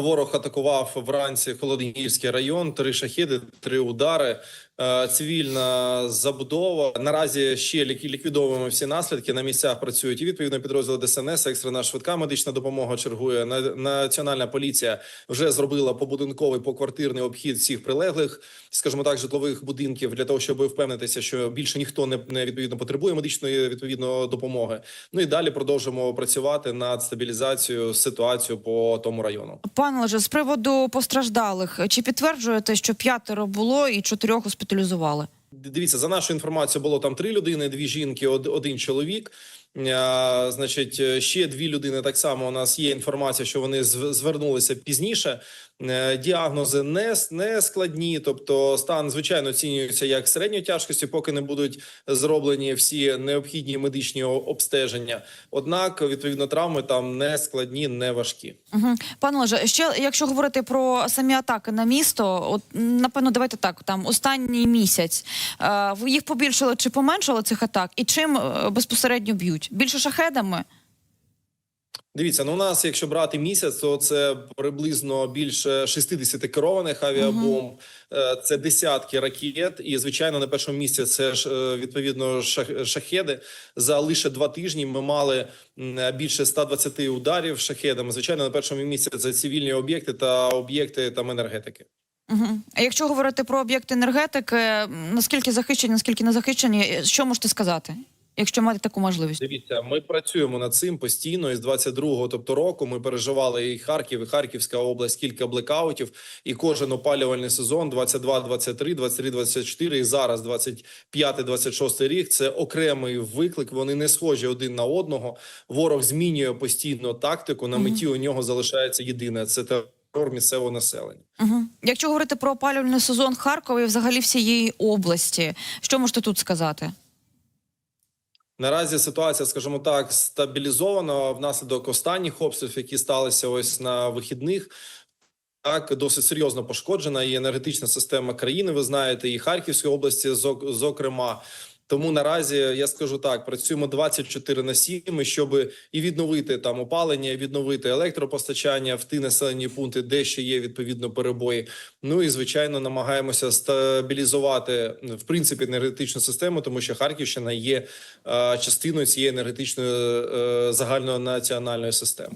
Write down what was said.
Ворог атакував вранці Холодногірський район. Три шахіди, три удари. Е, Цивільна забудова. Наразі ще лік- ліквідовуємо всі наслідки. На місцях працюють і відповідно підрозділи ДСНС, екстрена швидка медична допомога чергує. На- Національна поліція вже зробила побудинковий поквартирний обхід всіх прилеглих, скажімо так, житлових будинків для того, щоб впевнитися, що більше ніхто не, не відповідно потребує медичної відповідно допомоги. Ну і далі продовжимо працювати над стабілізацією ситуацію по тому району. Пане Олеже, з приводу постраждалих, чи підтверджуєте, що п'ятеро було і чотирьох госпіталізували? Дивіться, за нашу інформацію було там три людини, дві жінки, од- один чоловік. А, значить, е, ще дві людини. Так само у нас є інформація, що вони звернулися пізніше. Е, Діагнози не, не складні, тобто стан звичайно оцінюється як середньої тяжкості, поки не будуть зроблені всі необхідні медичні обстеження. Однак, відповідно, травми там не складні, не важкі. Угу. Пане Олеже, ще якщо говорити про самі атаки на місто, от напевно, давайте так. Там останній місяць е, ви їх побільшили чи поменшало цих атак, і чим е, безпосередньо б'ють? Більше шахедами? Дивіться, ну у нас, якщо брати місяць, то це приблизно більше 60 керованих авіабомб, е, це десятки ракет. І звичайно, на першому місці це ж е, відповідно шах- шахеди. За лише два тижні ми мали більше 120 ударів шахедами. Звичайно, на першому місці це цивільні об'єкти та об'єкти там енергетики. Угу. А якщо говорити про об'єкти енергетики, наскільки захищені, наскільки не захищені, що можете сказати, якщо маєте таку можливість? Дивіться, ми працюємо над цим постійно. Із 22-го, тобто року, ми переживали і Харків, і Харківська область, кілька блекаутів, і кожен опалювальний сезон 22-23, 23-24 і зараз 25-26 рік. Це окремий виклик. Вони не схожі один на одного. Ворог змінює постійно тактику. На меті у нього залишається єдине це терор місцевого населення. Угу. Якщо говорити про опалювальний сезон Харкова і взагалі всієї області, що можете тут сказати? Наразі ситуація, скажімо так, стабілізована внаслідок останніх обстрілів, які сталися ось на вихідних. Так, досить серйозно пошкоджена і енергетична система країни. Ви знаєте, і Харківської області, зок- зокрема. Тому наразі я скажу так: працюємо 24 на 7, щоб і відновити там опалення, і відновити електропостачання в ті населені пункти, де ще є відповідно перебої. Ну і звичайно намагаємося стабілізувати в принципі енергетичну систему, тому що Харківщина є частиною цієї енергетичної е, загальнонаціональної системи.